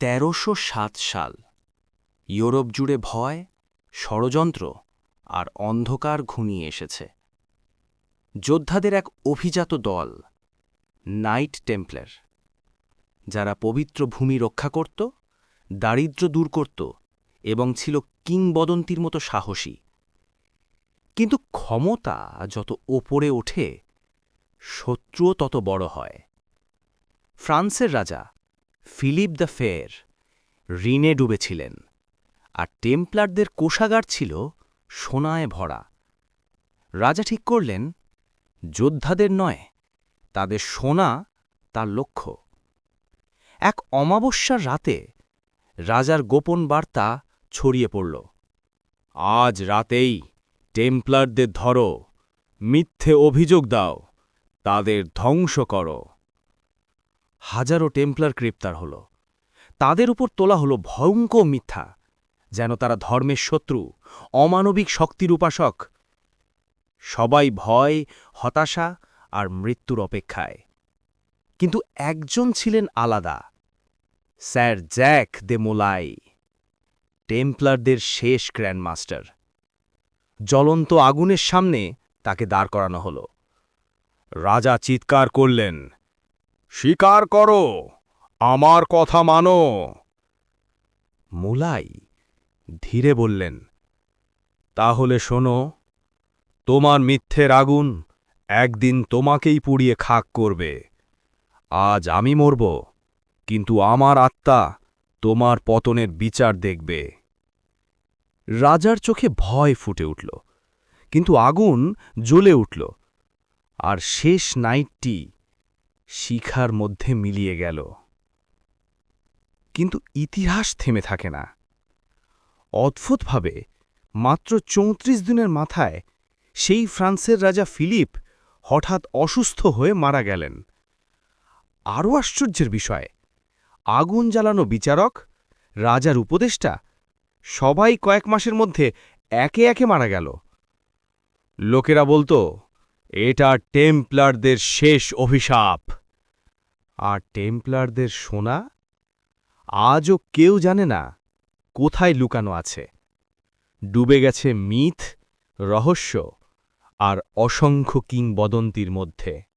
তেরোশো সাল। ইউরোপ জুড়ে ভয়, ষড়যন্ত্র আর অন্ধকার ঘনিয়ে এসেছে। যোদ্ধাদের এক অভিজাত দল, নাইট টেম্পলার, যারা পবিত্র ভূমি রক্ষা করত, দারিদ্র্য দূর করত এবং ছিল কিংবদন্তির মতো সাহসী। কিন্তু ক্ষমতা যত ওপরে ওঠে, শত্রুও তত বড় হয়। ফ্রান্সের রাজা ফিলিপ দ্য ফেয়ার ঋণে ডুবেছিলেন, আর টেম্পলারদের কোষাগার ছিল সোনায় ভরা। রাজা ঠিক করলেন, যোদ্ধাদের নয়, তাদের সোনা তার লক্ষ্য। এক অমাবস্যার রাতে রাজার গোপন বার্তা ছড়িয়ে পড়ল, আজ রাতেই টেম্পলারদের ধরো, মিথ্যে অভিযোগ দাও, তাদের ধ্বংস করো। হাজারো টেম্পলার গ্রেপ্তার হল। তাদের উপর তোলা হলো ভয়ঙ্কর মিথ্যা, যেন তারা ধর্মের শত্রু, অমানবিক শক্তির উপাসক। সবাই ভয়, হতাশা আর মৃত্যুর অপেক্ষায়। কিন্তু একজন ছিলেন আলাদা, স্যার জ্যাক দে মোলাই, টেম্পলারদের শেষ গ্র্যান্ডমাস্টার। জ্বলন্ত আগুনের সামনে তাকে দাঁড় করানো হল। রাজা চিৎকার করলেন স্বীকার করো। আমার কথা মানো। মুলাই ধীরে বললেন, তাহলে শোনো, তোমার মিথ্যের আগুন একদিন তোমাকেই পুড়িয়ে খাক করবে। আজ আমি মরব, কিন্তু আমার আত্মা তোমার পতনের বিচার দেখবে। রাজার চোখে ভয় ফুটে উঠল, কিন্তু আগুন জ্বলে উঠল, আর শেষ নাইটটি শিখার মধ্যে মিলিয়ে গেল। কিন্তু ইতিহাস থেমে থাকে না। অদ্ভুতভাবে মাত্র চৌত্রিশ দিনের মাথায় সেই ফ্রান্সের রাজা ফিলিপ হঠাৎ অসুস্থ হয়ে মারা গেলেন। আরও আশ্চর্যের বিষয়, আগুন জ্বালানো বিচারক, রাজার উপদেষ্টা, সবাই কয়েক মাসের মধ্যে একে একে মারা গেল। লোকেরা বলতো, এটা টেম্পলারদের শেষ অভিশাপ। আর টেম্পলারদের সোনা? আজও কেউ জানে না কোথায় লুকানো আছে। ডুবে গেছে মিথ, রহস্য আর অসংখ্য কিংবদন্তির মধ্যে।